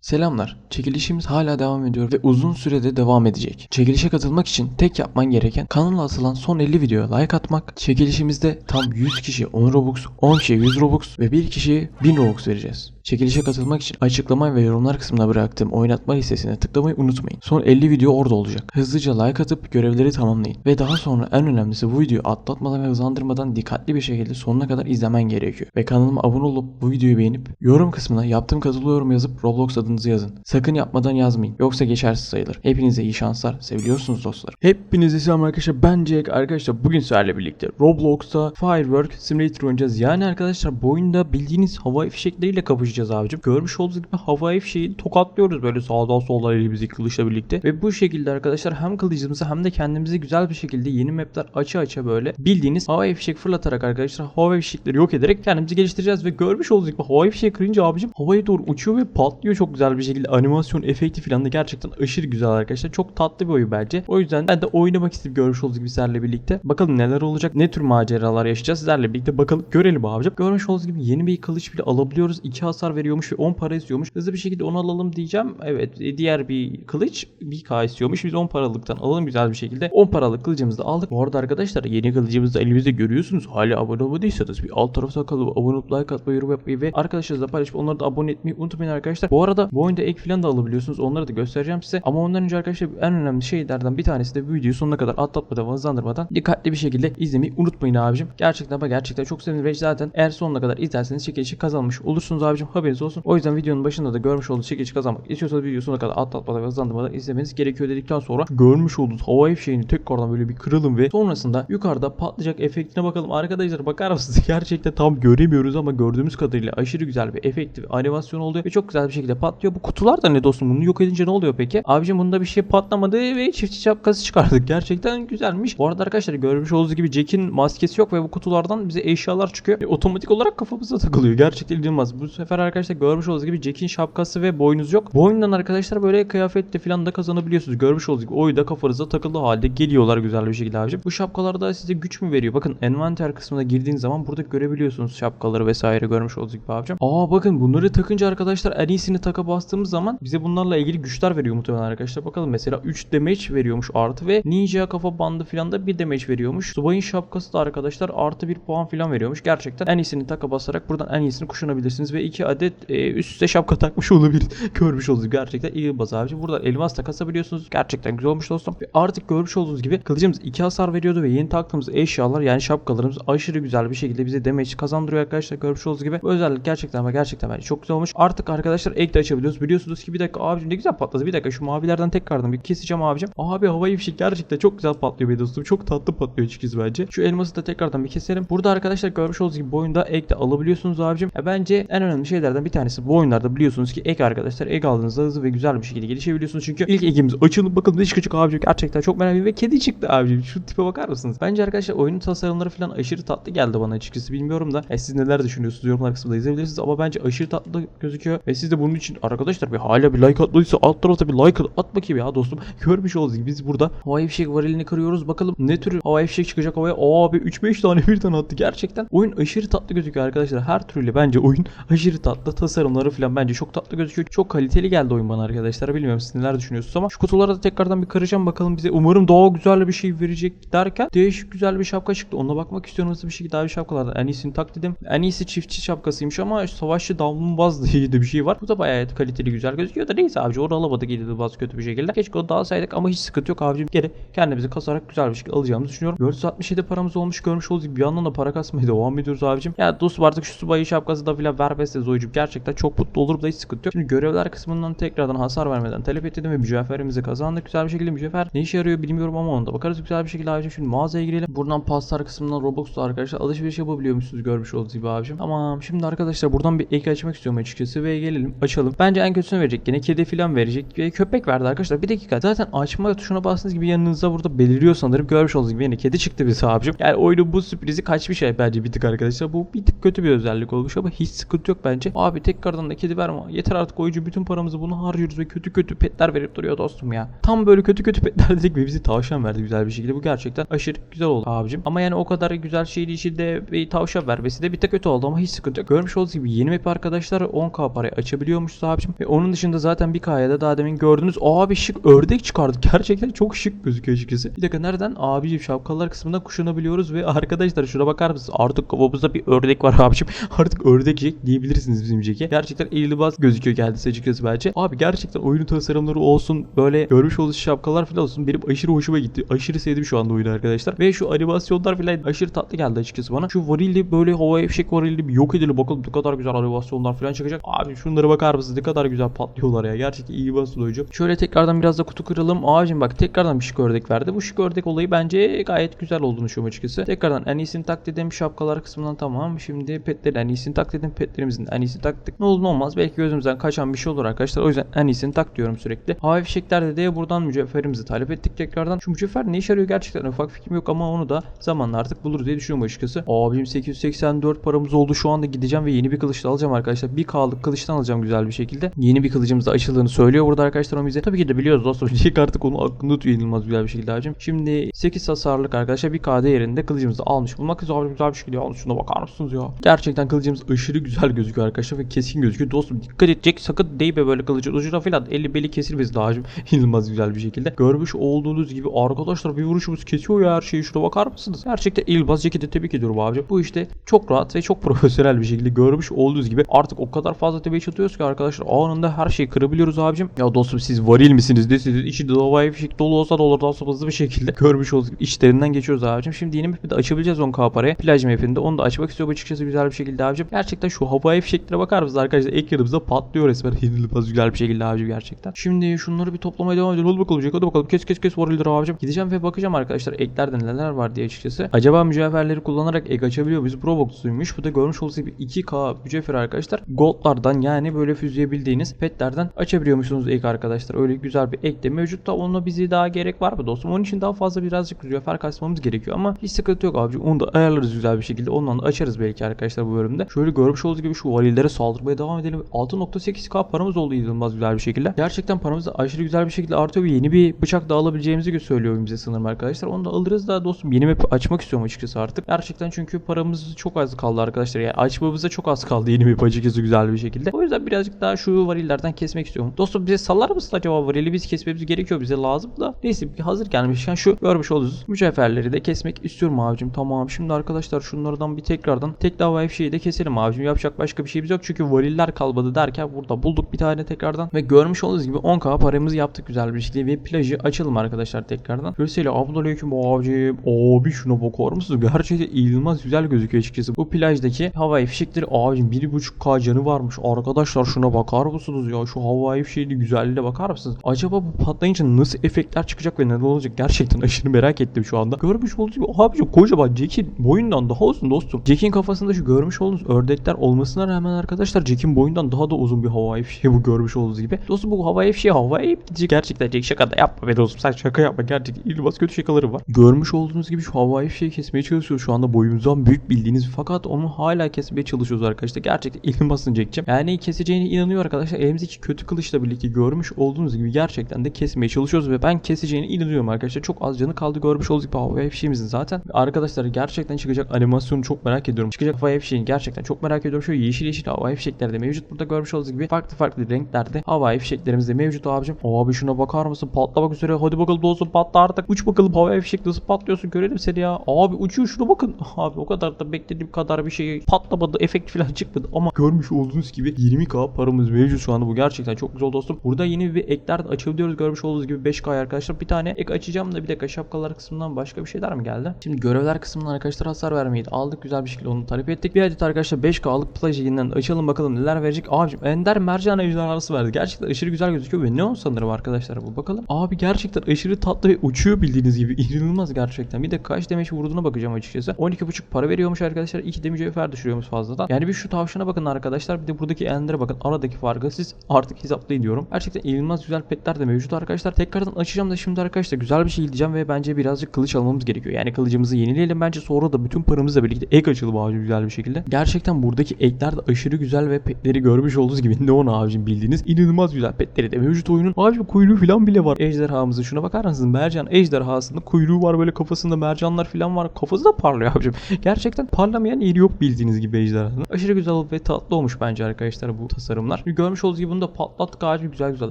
Selamlar. Çekilişimiz hala devam ediyor ve uzun sürede devam edecek. Çekilişe katılmak için tek yapman gereken kanala atılan son 50 videoya like atmak. Çekilişimizde tam 100 kişi 10 Robux, 10 kişiye 100 Robux ve 1 kişiye 1000 Robux vereceğiz. Çekilişe katılmak için açıklama ve yorumlar kısmına bıraktığım oynatma listesine tıklamayı unutmayın. Son 50 video orada olacak. Hızlıca like atıp görevleri tamamlayın. Ve daha sonra en önemlisi bu videoyu atlatmadan ve hızlandırmadan dikkatli bir şekilde sonuna kadar izlemen gerekiyor. Ve kanalıma abone olup bu videoyu beğenip yorum kısmına yaptığım katılıyorum yazıp Roblox adınızı yazın. Sakın yapmadan yazmayın. Yoksa geçersiz sayılır. Hepinize iyi şanslar. Seviliyorsunuz dostlar. Hepinize selam arkadaşlar. Ben Jack. Arkadaşlar bugün sizlerle birlikte Roblox'ta Firework Simulator oynayacağız. Yani arkadaşlar bu oyunda bildiğiniz havai fişekleriyle kapışacağız abicim. Görmüş olduğunuz gibi havai fişeği tokatlıyoruz böyle sağdan soldan elimizi kılıçla birlikte. Ve bu şekilde arkadaşlar hem kılıcımızı hem de kendimizi güzel bir şekilde yeni mapler açı açı böyle bildiğiniz havai fişek fırlatarak arkadaşlar havai fişekleri yok ederek kendimizi geliştireceğiz ve görmüş olduğunuz gibi havai fişeği kırınca abicim havaya doğru uçuyor ve patlıyor çok güzel bir şekilde. Animasyon efekti falan da gerçekten aşırı güzel arkadaşlar. Çok tatlı bir oyun bence. O yüzden ben de oynamak istedim görmüş olduğunuz gibi sizlerle birlikte. Bakalım neler olacak, ne tür maceralar yaşayacağız sizlerle birlikte bakalım görelim abicim. Görmüş olduğunuz gibi yeni bir kılıç bile alabiliyoruz. 2 hasar veriyormuş ve 10 para istiyormuş. Hızlı bir şekilde onu alalım diyeceğim. Evet e, diğer bir kılıç 1k istiyormuş. Biz 10 paralıktan alalım güzel bir şekilde. 10 paralık kılıcımızı da aldık. Bu arada arkadaşlar yeni kılıcımızı da elimizde görüyorsunuz. Hala abone olmadıysanız bir alt tarafa kalıp abone olup like atmayı, yorum yapmayı ve arkadaşlarınızla paylaşıp onları da abone etmeyi unutmayın arkadaşlar. Bu arada bu oyunda ek falan da alabiliyorsunuz. Onları da göstereceğim size. Ama ondan önce arkadaşlar en önemli şeylerden bir tanesi de videoyu sonuna kadar atlatmadan hızlandırmadan dikkatli bir şekilde izlemeyi unutmayın abicim. Gerçekten ama gerçekten çok sevinirim ve zaten eğer sonuna kadar izlerseniz çekilişi kazanmış olursunuz abicim. Haberiniz olsun. O yüzden videonun başında da görmüş olduğunuz çekilişi kazanmak istiyorsanız videoyu sonuna kadar atlatmadan ve hızlandırmadan izlemeniz gerekiyor dedikten sonra görmüş olduğunuz havai fişeğini tekrardan böyle bir kıralım ve sonrasında yukarıda patlayacak efektine bakalım. Arkadaşlar bakar mısınız? Gerçekten tam göremiyoruz ama gördüğümüz kadarıyla aşırı güzel bir efekti ve animasyon oluyor ve çok güzel bir şekilde patlıyor. Bu kutular da ne dostum? Bunu yok edince ne oluyor peki? Abicim bunda bir şey patlamadı ve çiftçi şapkası çıkardık. Gerçekten güzelmiş. Bu arada arkadaşlar görmüş olduğunuz gibi Jack'in maskesi yok ve bu kutulardan bize eşyalar çıkıyor. Ve otomatik olarak kafamıza takılıyor. Gerçekten inanılmaz. Bu sefer arkadaşlar görmüş olduğunuz gibi Jack'in şapkası ve boynuz yok. Bu oyundan arkadaşlar böyle kıyafetle falan da kazanabiliyorsunuz. Görmüş olduğunuz gibi oyunda kafanıza takıldığı halde geliyorlar güzel bir şekilde abicim. Bu şapkalar da size güç mü veriyor? Bakın envanter kısmına girdiğiniz zaman burada görebiliyorsunuz şapkaları vesaire görmüş olduğunuz gibi abicim. Aa bakın bunları takınca arkadaşlar en iyisini taka bastığımız zaman bize bunlarla ilgili güçler veriyor muhtemelen arkadaşlar. Bakalım mesela 3 damage veriyormuş artı ve ninja kafa bandı falan da 1 damage veriyormuş. Subayın şapkası da arkadaşlar artı 1 puan falan veriyormuş. Gerçekten en iyisini taka basarak buradan en iyisini kuşanabilirsiniz ve 2 adet e, üst üste şapka takmış olabilir. Görmüş olduğunuz gerçekten iyi baz abici. Burada elmas da kasabiliyorsunuz. Gerçekten güzel olmuş dostum. Ve artık görmüş olduğunuz gibi kılıcımız 2 hasar veriyordu ve yeni taktığımız eşyalar yani şapkalarımız aşırı güzel bir şekilde bize damage kazandırıyor arkadaşlar. Görmüş olduğunuz gibi. Bu özellik gerçekten ama gerçekten bence çok güzel olmuş. Artık arkadaşlar ek de açabiliyoruz. Biliyorsunuz ki bir dakika abicim ne güzel patladı. Bir dakika şu mavilerden tekrardan bir keseceğim abicim. Abi havai fişek gerçekten çok güzel patlıyor be dostum. Çok tatlı patlıyor açıkçası bence. Şu elması da tekrardan bir keselim. Burada arkadaşlar görmüş olduğunuz gibi bu oyunda ek de alabiliyorsunuz abicim. Ya bence en önemli şeylerden bir tanesi bu oyunlarda biliyorsunuz ki ek arkadaşlar. Ek aldığınızda hızlı ve güzel bir şekilde gelişebiliyorsunuz. Çünkü ilk ekimiz açılıp bakalım ne çıkacak abicim. Gerçekten çok merak ve kedi çıktı abicim. Şu tipe bakar mısınız? Bence arkadaşlar oyunun tasarımları falan aşırı tatlı geldi bana açıkçası. Bilmiyorum da. E, siz neler düşünüyorsunuz yorumlar kısmında yazabilirsiniz ama bence aşırı tatlı gözüküyor. Ve siz de bunun için arkadaşlar bir hala bir like atmadıysa alt tarafta bir like at, bakayım ya dostum. Görmüş gibi biz burada havai fişek varilini kırıyoruz. Bakalım ne tür havai fişek çıkacak havaya. Abi 3-5 tane birden attı. Gerçekten oyun aşırı tatlı gözüküyor arkadaşlar. Her türlü bence oyun aşırı tatlı. Tasarımları falan bence çok tatlı gözüküyor. Çok kaliteli geldi oyun bana arkadaşlar. Bilmiyorum siz neler düşünüyorsunuz ama şu kutulara da tekrardan bir karacağım bakalım bize. Umarım daha güzel bir şey verecek derken değişik güzel bir şapka çıktı. Onunla bakmak istiyorum nasıl bir şey daha bir şapkalardan. En iyisini tak dedim. En iyisi çiftçi şapkasıymış ama savaşçı davlumbaz diye bir şey var. Bu da bayağı kaliteli güzel gözüküyor da neyse abici onu alamadık de bazı kötü bir şekilde. Keşke onu da alsaydık ama hiç sıkıntı yok abicim. Geri kendimizi kasarak güzel bir şekilde alacağımızı düşünüyorum. 467 paramız olmuş görmüş olduk. Bir yandan da para kasmaya devam ediyoruz abicim. Ya dostum artık şu subayı şapkası da filan vermezse Zoycum gerçekten çok mutlu olur da hiç sıkıntı yok. Şimdi görevler kısmından tekrardan hasar vermeden talep ettim ve mücevherimizi kazandık. Güzel bir şekilde mücevher ne işe yarıyor bilmiyorum ama onda bakarız güzel bir şekilde abicim. Şimdi mağazaya girelim. Buradan paslar kısmından Robux'ta arkadaşlar alışveriş yapabiliyormuşsunuz görmüş olduğunuz gibi abicim. Tamam şimdi arkadaşlar buradan bir ek açmak istiyorum açıkçası ve gelelim açalım. Bence en kötüsünü verecek. Yine kedi filan verecek ve köpek verdi arkadaşlar. Bir dakika zaten açma tuşuna bastığınız gibi yanınızda burada beliriyor sanırım. Görmüş olduğunuz gibi yine kedi çıktı bize abicim. Yani oyunun bu sürprizi kaçmış ay bence bir tık arkadaşlar. Bu bir tık kötü bir özellik olmuş ama hiç sıkıntı yok bence. Ki abi tekrardan da kedi verme. Yeter artık oyuncu bütün paramızı bunu harcıyoruz ve kötü kötü petler verip duruyor dostum ya. Tam böyle kötü kötü petler dedik ve bizi tavşan verdi güzel bir şekilde. Bu gerçekten aşırı güzel oldu abicim. Ama yani o kadar güzel şeyin içinde bir tavşan vermesi de bir tek kötü oldu ama hiç sıkıntı yok. Görmüş olduğunuz gibi yeni map arkadaşlar 10k parayı açabiliyormuşuz abicim. Ve onun dışında zaten bir k'ya daha demin gördünüz. Abi şık ördek çıkardık. Gerçekten çok şık gözüküyor açıkçası. Bir dakika nereden? Abicim şapkalar kısmından kuşanabiliyoruz ve arkadaşlar şuna bakar mısınız? Artık kafamızda bir ördek var abicim. Artık ördek Jack diyebilirsiniz bizim Jack'e. Gerçekten eğilbaz gözüküyor kendisi açıkçası bence. Abi gerçekten oyunun tasarımları olsun böyle görmüş olduğunuz şapkalar falan olsun benim aşırı hoşuma gitti. Aşırı sevdim şu anda oyunu arkadaşlar. Ve şu animasyonlar falan aşırı tatlı geldi açıkçası bana. Şu varilli böyle hava fişek varilli bir yok edelim bakalım ne kadar güzel animasyonlar falan çıkacak. Abi şunlara bakar mısınız ne kadar güzel patlıyorlar ya. Gerçekten iyi basın oyuncu. Şöyle tekrardan biraz da kutu kıralım. Abicim bak tekrardan bir şık ördek verdi. Bu şık ördek olayı bence gayet güzel olduğunu düşünüyorum açıkçası. Tekrardan en iyisini tak dedim şapkalar kısmından tamam. Şimdi petlerin en iyisini tak dedim. Petlerimizin en iyisini taktık. Ne olur ne olmaz. Belki gözümüzden kaçan bir şey olur arkadaşlar. O yüzden en iyisini tak diyorum sürekli. Havai fişeklerde de buradan mücevherimizi talep ettik tekrardan. Şu mücevher ne işe yarıyor gerçekten ufak fikrim yok ama onu da zamanla artık buluruz diye düşünüyorum açıkçası. Abicim 884 paramız oldu. Şu anda gideceğim ve yeni bir kılıç da alacağım arkadaşlar. Bir K'lık kılıçtan alacağım güzel bir şekilde. Yeni bir kılıcımız da açıldığını söylüyor burada arkadaşlar o bize. Tabii ki de biliyoruz dostum. Jack artık onu aklında tutuyor inanılmaz güzel bir şekilde abicim. Şimdi 8 hasarlık arkadaşlar bir K değerinde kılıcımızı almış bulmak güzel bir şekilde almış. Şuna bakar mısınız ya? Gerçekten kılıcımız aşırı güzel gözüküyor arkadaşlar ve keskin gözüküyor. Dostum dikkat edecek sakın değme böyle kılıcın ucuna falan. Eli beli kesilmesin daha abicim. İnanılmaz güzel bir şekilde. Görmüş olduğunuz gibi arkadaşlar bir vuruşumuz kesiyor ya her şeyi. Şuna bakar mısınız? Gerçekten İlbaz de tebrik ediyorum abicim. Bu işte çok rahat ve çok profesyonel bir şekilde görmüş olduğunuz gibi artık o kadar fazla tebeşir atıyoruz ki arkadaşlar anında her şeyi kırabiliyoruz abicim. Ya dostum siz varil misiniz desiniz içi havai fişek dolu olsa da olur daha hızlı bir şekilde görmüş gibi içlerinden geçiyoruz abicim. Şimdi yeni map'i de açabileceğiz 10k paraya. Plaj map'inde onu da açmak istiyorum açıkçası güzel bir şekilde abicim. Gerçekten şu havai fişeklere bakar mısınız arkadaşlar ekranımızda patlıyor resmen. İnanılmaz güzel bir şekilde abicim gerçekten. Şimdi şunları bir toplamaya devam edelim. Hadi bakalım hadi bakalım kes kes kes varilleri abicim. Gideceğim ve bakacağım arkadaşlar eklerde neler var diye açıkçası. Acaba mücevherleri kullanarak ek açabiliyor muyuz? Probox'uymuş. Bu da görmüş olduğunuz gibi 2k mücevher arkadaşlar. Goldlardan yani böyle füzleyebildiğiniz petlerden açabiliyormuşsunuz ek arkadaşlar. Öyle güzel bir ek de mevcut da onunla bizi daha gerek var mı dostum? Onun için daha fazla birazcık mücevher kasmamız gerekiyor ama hiç sıkıntı yok abicim. Onu da ayarlarız güzel bir şekilde. Ondan da açarız belki arkadaşlar bu bölümde. Şöyle görmüş olduğunuz gibi şu varillere saldırmaya devam edelim. 6.8k paramız oldu inanılmaz güzel bir şekilde. Gerçekten paramız aşırı güzel bir şekilde artıyor yeni bir bıçak da alabileceğimizi söylüyor bize sanırım arkadaşlar. Onu da alırız da dostum yeni map açmak istiyorum açıkçası artık. Gerçekten çünkü paramız çok az kaldı arkadaşlar. Yani açmamıza çok az kaldı yeni map açıkçası güzel bir şekilde. O yüzden birazcık daha şu varillerden kesmek istiyorum. Dostum bize sallar mısın acaba varili biz kesmemiz gerekiyor bize lazım da. Neyse hazır gelmişken şu görmüş olduğunuz mücevherleri de kesmek istiyorum abicim. Tamam şimdi arkadaşlar şunlardan bir tekrardan tek daha şeyi de keselim abicim. Yapacak başka bir şeyimiz yok çünkü variller kalmadı derken burada bulduk bir tane tekrardan ve görmüş olduğunuz gibi 10k paramızı yaptık güzel bir şekilde ve plajı açalım arkadaşlar tekrardan. Şöyle abdülaleyküm abicim. Abi şuna bakar mısınız? Gerçekten inanılmaz güzel gözüküyor açıkçası. Bu plajdaki havai fişekleri abicim 1.5k canı varmış. Arkadaşlar şuna bakar mısınız ya? Şu havai fişeğinin güzelliğine bakar mısınız? Acaba bu patlayınca nasıl efektler çıkacak ve neler olacak? Gerçekten aşırı merak ettim şu anda. Görmüş olduğunuz gibi abicim kocaman Jack'in boyundan daha uzun dostum. Jack'in kafasında şu görmüş olduğunuz ördekler olmasına rağmen arkadaşlar Jack'in boyundan daha da uzun bir havai fişeği bu görmüş olduğunuz gibi. Dostum bu havai fişeği havai gerçekten Jack şaka da yapma be dostum. Sen şaka yapma. Gerçekten ilbaz kötü şakaları var. Görmüş olduğunuz gibi şu havai fişeği kesmeye çalışıyoruz. Şu anda boyumuzdan büyük bildiğiniz fakat onu hala kesmeye çalışıyoruz arkadaşlar. Gerçekten ilbazını Jack'cim. Yani keseceğine inanıyor arkadaşlar. Elimizdeki kötü kılıçla birlikte görmüş olduğunuz gibi gerçekten de kesmeye çalışıyoruz ve ben keseceğine inanıyorum arkadaşlar. Çok az canı kaldı görmüş olduğunuz gibi havai fişeğimizin zaten. Arkadaşlar gerçekten çıkacak animasyonu çok merak ediyorum. Çıkacak havai fişeğini gerçekten çok merak ediyorum. Şöyle yeşil yeşil havai fişekler de mevcut. Burada görmüş olduğunuz gibi farklı farklı renklerde havai fişeklerimiz de mevcut abicim. Abi şuna bakar mısın? Patlamak üzere. Hadi bakalım dostum patla artık. Uç bakalım havai fişek nasıl patlıyorsun görelim seni ya. Abi uçuyor şuna bakın. Abi o kadar da beklediğim kadar bir şey patlamadı. Efekt falan çıkmadı ama görmüş olduğunuz gibi 20k paramız mevcut şu anda. Bu gerçekten çok güzel dostum. Burada yeni bir ekler açabiliyoruz. Görmüş olduğunuz gibi 5k arkadaşlar. Bir tane ek açacağım da bir dakika şapkalar kısmından başka bir şeyler mi geldi? Şimdi görevler kısmından arkadaşlar hasar vermeyi aldık. Güzel bir şekilde onu talep ettik. Bir adet arkadaşlar 5k'lık plajı yeniden açalım bakalım neler verecek. Abicim Ender mercan ejderhası verdi. Gerçekten aşırı güzel gözüküyor ve ne o sanırım arkadaşlar bu bakalım. Abi gerçekten aşırı tatlı ve uçuyor bildiğiniz gibi. İnanılmaz gerçekten. Bir de kaç demeç vurduğuna bakacağım açıkçası. 12.5 para veriyormuş arkadaşlar. 2 de mücevher düşürüyormuş fazladan. Yani bir şu tavşana bakın arkadaşlar. Bir de buradaki Ender'e bakın. Aradaki farkı siz artık hesaplayın diyorum. Gerçekten inanılmaz güzel petler de mevcut arkadaşlar. Tekrardan açacağım da şimdi arkadaşlar güzel bir şey diyeceğim ve bence birazcık kılıç almamız gerekiyor. Yani kılıcımızı yenileyelim bence sonra da bütün paramızla birlikte ek açalım abi güzel bir şekilde. Gerçekten buradaki ekler de aşırı güzel ve petleri görmüş olduğunuz gibi ne onu abicim bildiğiniz inanılmaz güzel petleri de mevcut oyunun. Abicim kuyruğu falan bile var. Ejderhamızın şuna bakar mısınız? Mercan ejderhasının kuyruğu var böyle kafasında mercanlar falan var. Kafası da parlıyor abicim. Gerçekten parlamayan yeri yok bildiğiniz gibi ejderhanın. Aşırı güzel ve tatlı olmuş bence arkadaşlar bu tasarımlar. Görmüş olduğunuz gibi bunu da patlattık abicim güzel güzel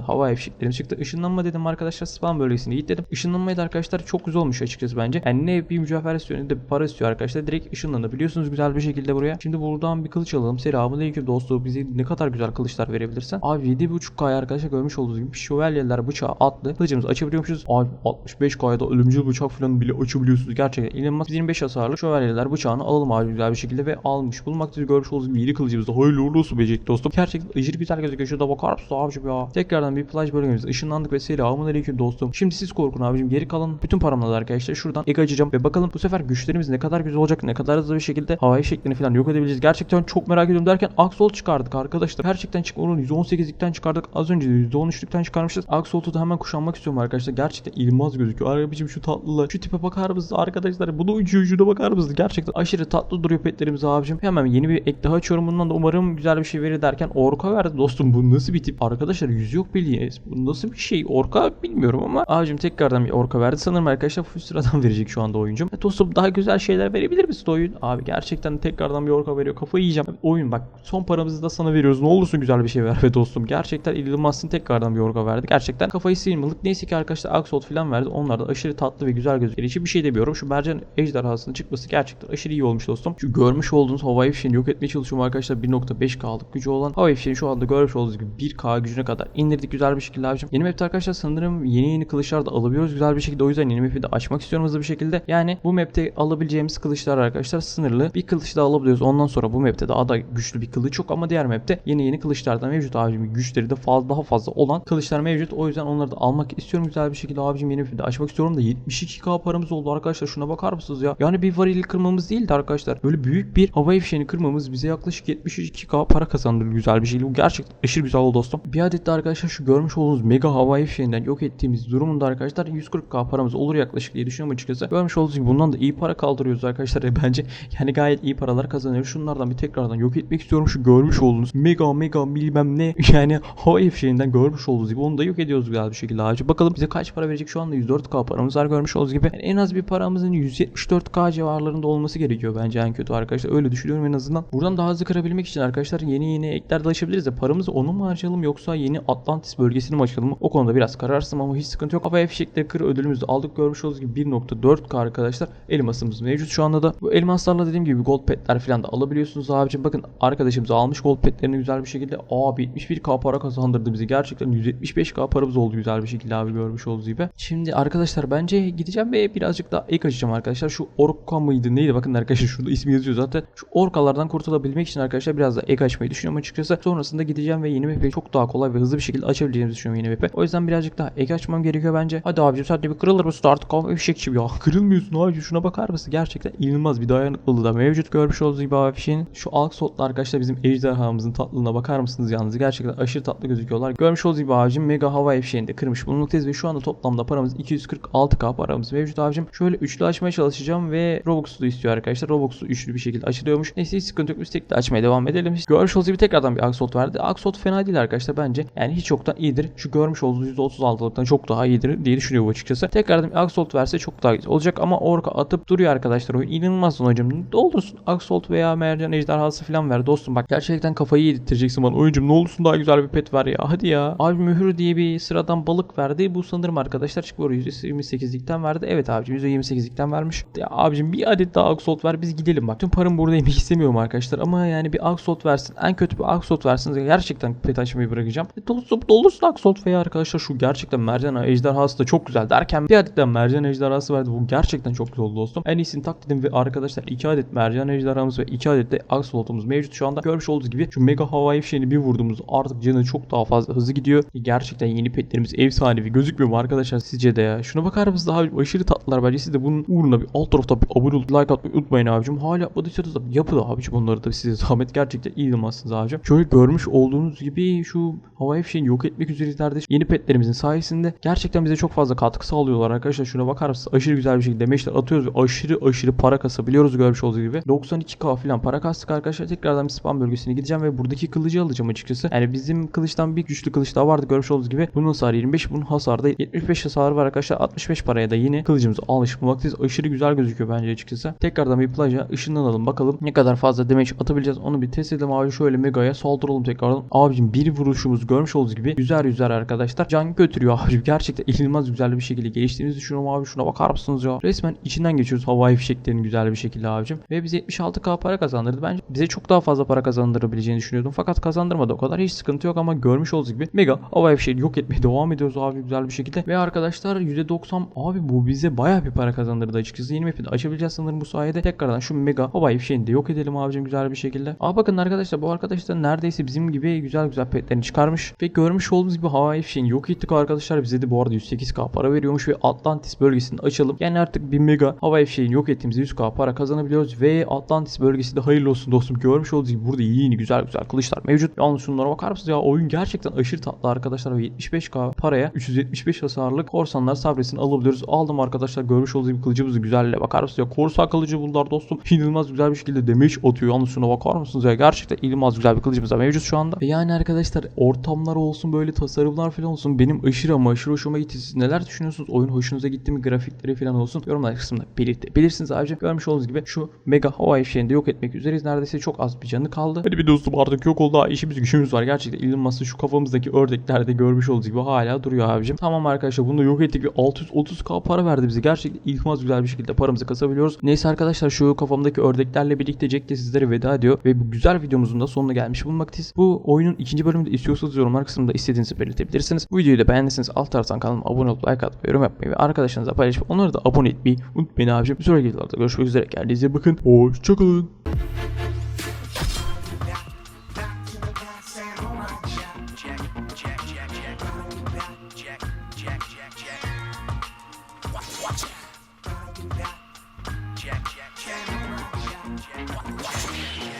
hava fişeklerim çıktı. Işınlanma dedim arkadaşlar spam bölgesine git dedim. Işınlanmayı da arkadaşlar çok güzel olmuş açıkçası bence. Yani ne bir mücevher istiyor ne de bir para istiyor arkadaşlar. Direkt ışınlanabiliyorsunuz güzel bir şekilde buraya. Şimdi buradan bir kılıç alalım. Selamünaleyküm dostum. Bize ne kadar güzel kılıçlar verebilirsen. Abi 7.5K'ya arkadaşlar görmüş olduğunuz gibi şövalyeler bıçağı atlı. Kılıcımızı açabiliyormuşuz. Abi 65K'ya da ölümcül bıçak falan bile açabiliyorsunuz. Gerçekten inanılmaz. 25 hasarlı şövalyeler bıçağını alalım abi güzel bir şekilde ve almış bulmakta görmüş olduğunuz gibi yeni kılıcımızda hayırlı uğurlu olsun becek dostum. Gerçekten aşırı güzel gözüküyor. Şurada bakar mısın abicim ya. Tekrardan bir plaj bölgemizde ışınlandık ve selamünaleyküm dostum. Şimdi siz korkun abicim. Geri kalan bütün paramla da arkadaşlar şuradan ek açacağım ve bakalım bu sefer güçlerimiz ne kadar güzel olacak. Ne kadar hızlı bir şekilde havai şeklini falan yok edebileceğiz. Gerçekten çok merak ediyorum derken Axol çıkardık arkadaşlar. Gerçekten çık onun %18'likten çıkardık. Az önce de %13'lükten çıkarmışız. Axol'u da hemen kuşanmak istiyorum arkadaşlar. Gerçekten ilmaz gözüküyor. Abicim şu tatlılığa, şu tipe bakar mısınız arkadaşlar? Bunu ucu ucuna bakar mısınız? Gerçekten aşırı tatlı duruyor petlerimiz abicim. Hemen yeni bir ek daha açıyorum. Bundan da umarım güzel bir şey verir derken orka verdi dostum. Bu nasıl bir tip? Arkadaşlar yüz yok bildiğiniz. Bu nasıl bir şey? Orka bilmiyorum ama abicim tekrardan bir orka verdi. Sanırım arkadaşlar full sıradan verecek şu anda oyuncum. E, dostum daha güzel şeyler verebilir misin oyun? Abi gerçekten tekrardan bir orka veriyor. Kafayı yiyeceğim. Oyun bak son paramızı da sana veriyoruz. Ne olursun güzel bir şey ver be dostum. Gerçekten inanılmazsın tekrardan bir orka verdi. Gerçekten kafayı sıyırmalık. Neyse ki arkadaşlar Axolot falan verdi. Onlar da aşırı tatlı ve güzel gözüküyor. Hiçbir şey demiyorum. Şu mercan ejderhasının çıkması gerçekten aşırı iyi olmuş dostum. Şu görmüş olduğunuz havai fişeğini yok etmeye çalışıyorum arkadaşlar. 1.5K'lık gücü olan havai fişeğini şu anda görmüş olduğunuz gibi 1K gücüne kadar indirdik güzel bir şekilde abicim. Yeni map'te arkadaşlar sanırım yeni yeni kılıçlar da alabiliyoruz güzel bir şekilde. O yüzden yeni map'i de açmak istiyorum hızlı bir şekilde. Yani bu map'te alabileceğimiz kılıçlar arkadaşlar sınırlı. Bir kılıç daha alabiliyoruz. Ondan sonra bu map'te daha da güçlü bir kılıç yok ama diğer map'te yeni yeni kılıçlar da mevcut abicim. Güçleri de fazla daha fazla olan kılıçlar mevcut. O yüzden onları da almak istiyorum güzel bir şekilde abicim yeni map'i de açmak istiyorum da 72k paramız oldu arkadaşlar. Şuna bakar mısınız ya? Yani bir varili kırmamız değildi arkadaşlar. Böyle büyük bir havai fişeğini kırmamız bize yaklaşık 72k para kazandırdı güzel bir şekilde. Bu gerçekten aşırı güzel oldu dostum. Bir adet de arkadaşlar şu görmüş olduğunuz mega havai fişeğinden yok ettiğimiz durumunda arkadaşlar 140k paramız olur yaklaşık diye düşünüyorum açıkçası. Görmüş olduğunuz gibi bundan da iyi para kaldırıyoruz arkadaşlar. E, bence yani gayet iyi paralar kazanıyoruz. Şunlardan bir tekrardan yok etmek istiyorum. Şu görmüş olduğunuz mega mega bilmem ne yani havai fişeğinden görmüş olduğunuz gibi onu da yok ediyoruz güzel bir şekilde abi. Bakalım bize kaç para verecek şu anda 104k paramız var görmüş olduğunuz gibi. Yani en az bir paramızın 174k civarlarında olması gerekiyor bence en kötü arkadaşlar. Öyle düşünüyorum en azından. Buradan daha hızlı kırabilmek için arkadaşlar yeni yeni ekler de açabiliriz de paramızı onu mu harcayalım yoksa yeni Atlantis bölgesini mi açalım? O konuda biraz kararsızım ama hiç sıkıntı yok. Havai fişekleri kır ödülümüzü aldık görmüş olduğunuz gibi 1.4k arkadaşlar. Elmasımız mevcut şu anda da. Bu elmaslarla dediğim gibi gold petler falan da alabiliyorsunuz abicim. Bakın arkadaşımız almış gold petlerini güzel bir şekilde. Abi 71k para kazandırdı bizi. Gerçekten 175k paramız oldu güzel bir şekilde abi görmüş olduğunuz gibi. Şimdi arkadaşlar bence gideceğim ve birazcık daha ek açacağım arkadaşlar. Şu orka mıydı neydi? Bakın arkadaşlar şurada ismi yazıyor zaten. Şu orkalardan kurtulabilmek için arkadaşlar biraz da ek açmayı düşünüyorum açıkçası. Sonrasında gideceğim ve yeni map'i çok daha kolay ve hızlı bir şekilde açabileceğimizi düşünüyorum yeni map'i. O yüzden birazcık daha ek açmam gerekiyor bence. Hadi abicim sen de bir kırılır mısın artık abi fişekçi ya. Kırılmıyorsun abi şuna bakar mısın? Gerçekten inanılmaz bir dayanıklılığı da mevcut görmüş olduğunuz gibi abi fişeğin. Şu Alksot'la arkadaşlar bizim ejderhamızın tatlılığına bakar mısınız yalnız? Gerçekten aşırı tatlı gözüküyorlar. Görmüş olduğunuz gibi abicim mega hava fişeğini de kırmış bulunmaktayız ve şu anda toplamda paramız 246k paramız mevcut abicim. Şöyle üçlü açmaya çalışacağım ve Robux'u istiyor arkadaşlar. Robux'u üçlü bir şekilde açılıyormuş. Neyse hiç sıkıntı yok. Biz tekli açmaya devam edelim. Görmüş olduğunuz gibi tekrardan bir Aksot verdi. Aksot fena değil arkadaşlar bence. Yani hiç yoktan iyidir. Şu görmüş olduğunuz %36'lıktan çok daha iyidir diye düşünüyorum açıkçası. Tekrardan bir Aksot verse çok daha güzel olacak ama orka atıp duruyor arkadaşlar. O inanılmaz hocam. Ne olursun Aksot veya Mercan ejderhası falan ver dostum. Bak gerçekten kafayı yedirteceksin bana. Oyuncum ne olursun daha güzel bir pet ver ya. Hadi ya. Abi mühür diye bir sıradan balık verdi. Bu sanırım arkadaşlar çıkıyor %28'likten verdi. Evet abicim %28'likten vermiş. Ya abicim bir adet daha Aksot ver biz gidelim bak. Tüm paramı burada yemek istemiyorum arkadaşlar ama yani bir Aksot versin. En kötü bir Aksot versin. Gerçekten pet açmayı bırakacağım. E, dolusu, dolusu Aksot veya arkadaşlar şu gerçekten mercan ejderhası da çok güzel derken bir adet daha mercan ejderhası verdi. Bu gerçekten çok güzel dostum. En iyisini tak dedim ve arkadaşlar iki adet mercan ejderhamız ve iki adet de Axolotl'umuz mevcut şu anda. Görmüş olduğunuz gibi şu mega havai fişeğini bir vurduğumuz artık canı çok daha fazla hızlı gidiyor. Gerçekten yeni petlerimiz efsanevi gözükmüyor mu arkadaşlar sizce de ya? Şuna bakar mısınız abi aşırı tatlılar bence siz de bunun uğruna bir alt tarafta bir abone olup like atmayı unutmayın abicim. Hala yapmadıysanız da yapın abicim onları da size zahmet gerçekten iyi olmazsınız abicim. Şöyle görmüş olduğunuz gibi şu havai fişeğini yok etmek üzerelerdi. Yeni petlerimizin sayesinde gerçekten bize çok fazla katkı sağlıyorlar arkadaşlar. Şuna bakar mısınız? Aşırı güzel bir şekilde demeçler atıyoruz ve aşırı aşırı para kasabiliyoruz görmüş olduğunuz gibi. 92k falan para kastık arkadaşlar. Tekrardan spam bölgesine gideceğim ve buradaki kılıcı alacağım açıkçası. Yani bizim kılıçtan bir güçlü kılıç daha vardı görmüş olduğunuz gibi. Bunun hasarı 25, bunun hasarı da 75 hasarı var arkadaşlar. 65 paraya da yine kılıcımızı almış bulmaktayız. Aşırı güzel gözüküyor bence açıkçası. Tekrardan bir plaja ışınlanalım bakalım ne kadar fazla damage atabileceğiz onu bir test edelim abi. Şöyle Mega'ya saldıralım tekrardan. Abicim bir vuruşumuz görmüş olduğunuz gibi yüzer yüzer arkadaşlar. Can götürüyor abicim. Gerçekten inanılmaz güzel bir şekilde geliştiğimizi düşünüyorum abi. Şuna bakar mısınız ya? Resmen içinden geçiyoruz havai fişeklerini güzel bir şekilde abicim. Ve bize 76k para kazandırdı. Bence bize çok daha fazla para kazandırabileceğini düşünüyordum. Fakat kazandırmadı o kadar. Hiç sıkıntı yok ama görmüş olduğunuz gibi mega havai fişeği yok etmeye devam ediyoruz abi güzel bir şekilde. Ve arkadaşlar %90 abi bu bize bayağı bir para kazandırdı açıkçası. Yeni map'i de açabileceğiz sanırım bu sayede. Tekrardan şu mega havai fişeğini de yok edelim abicim güzel bir şekilde. Aa bakın arkadaşlar bu arkadaş da neredeyse bizim gibi güzel güzel petlerini çıkarmış. Ve görmüş olduğunuz gibi havai fişeğini yok ettik arkadaşlar. Bize de bu arada 108k para veriyormuş ve Atlantis bölgesini açalım. Yani artık bir mega havai fişeğini yok ettiğimizde 100k para kazanabiliyoruz. Ve Atlantis bölgesi de hayırlı olsun dostum. Görmüş olduğunuz burada yeni güzel güzel kılıçlar mevcut. Yalnız şunlara bakar mısınız ya oyun gerçekten aşırı tatlı arkadaşlar. Ve 75k paraya 375 hasarlık korsanlar sabresini alabiliyoruz. Aldım arkadaşlar görmüş olduğunuz gibi kılıcımızı güzelle bakar mısınız ya. Korsan kılıcı bunlar dostum. İnanılmaz güzel bir şekilde damage atıyor. Yalnız şuna bakar mısınız ya. Gerçekten inanılmaz güzel bir kılıcımız mevcut şu anda. Ve yani arkadaşlar ortamlar olsun böyle tasarımlar falan olsun. Benim aşırı ama aşırı hoşuma gitti. Siz neler düşünüyorsunuz? Oyun hoşunuza gitti mi? Grafikleri falan olsun. Yorumlar kısmında belirtebilirsiniz abicim. Görmüş olduğunuz gibi şu mega havai fişeğini de yok etmek üzereyiz. Neredeyse çok az bir canı kaldı. Hadi bir dostum artık yok oldu. İşimiz gücümüz var. Gerçekten Elon Musk'ın şu kafamızdaki ördeklerde görmüş olduğunuz gibi hala duruyor abicim. Tamam arkadaşlar bunu da yok ettik ve 630k para verdi bize. Gerçekten ilmaz güzel bir şekilde paramızı kasabiliyoruz. Neyse arkadaşlar şu kafamdaki ördeklerle birlikte Jack de sizlere veda ediyor ve bu güzel videomuzun da sonuna gelmiş bulunmaktayız. Bu oyunun ikinci bölümünde istiyorsanız yorumlar kısmında istediğinizi belirtebilirsiniz. Bu videoyu da beğendiyseniz alt taraftan kanalıma abone olup like atmayı, yorum yapmayı ve arkadaşlarınızla paylaşıp onları da abone etmeyi unutmayın abicim. Bir sonraki videolarda görüşmek üzere. Kendinize bakın. Hoşçakalın.